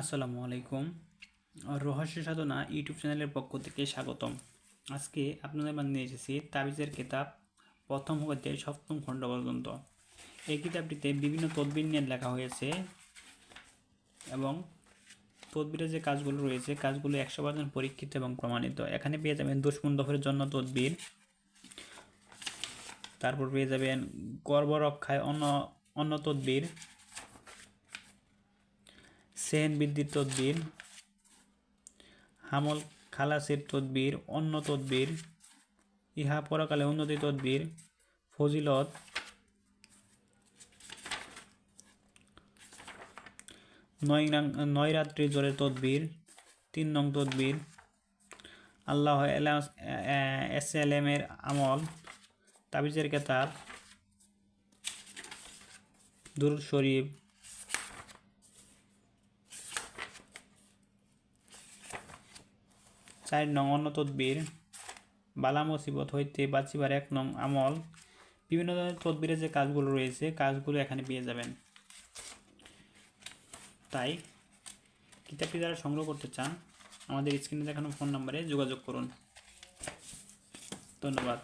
আসসালামু আলাইকুম। রহস্য সাধনা ইউটিউব চ্যানেলের পক্ষ থেকে স্বাগতম। আজকে আপনাদের মাঝে নিয়ে এসেছি তাবিজের কিতাব, প্রথম হতে সপ্তম খণ্ড পর্যন্ত। এই কিতাবটিতে বিভিন্ন তদবির নিয়ে লেখা হয়েছে এবং তদবিরের যে কাজগুলো রয়েছে, কাজগুলো একশো পার্সেন্ট পরীক্ষিত এবং প্রমাণিত। এখানে পেয়ে যাবেন দুশ্মন দফরের জন্য তদবির। তারপর পেয়ে যাবেন গর্ব রক্ষায় অন্য অন্য তদবির। সেহেন বৃদ্ধির তদবির, হামল খালাসের তদবির, অন্য তদবির, ইহা পরকালে উন্নতি তদবির, ফজিলত, নয় রাত্রি জোরে তদবির, তিন নং তদবির, আল্লাহ এস এল এমের আমল, তাবিজের কেতাব, দুরুদ শরীফ চার নং অন্য তদ্বির। বালা মুসিবত হইতে বাঁচিবার এক নং আমল। বিভিন্ন ধরনের তদবিরের যে কাজগুলো রয়েছে, কাজগুলো এখানে পেয়ে যাবেন। তাই কিতাবটি যারা সংগ্রহ করতে চান, আমাদের স্ক্রিনে দেখানো ফোন নাম্বারে যোগাযোগ করুন। ধন্যবাদ।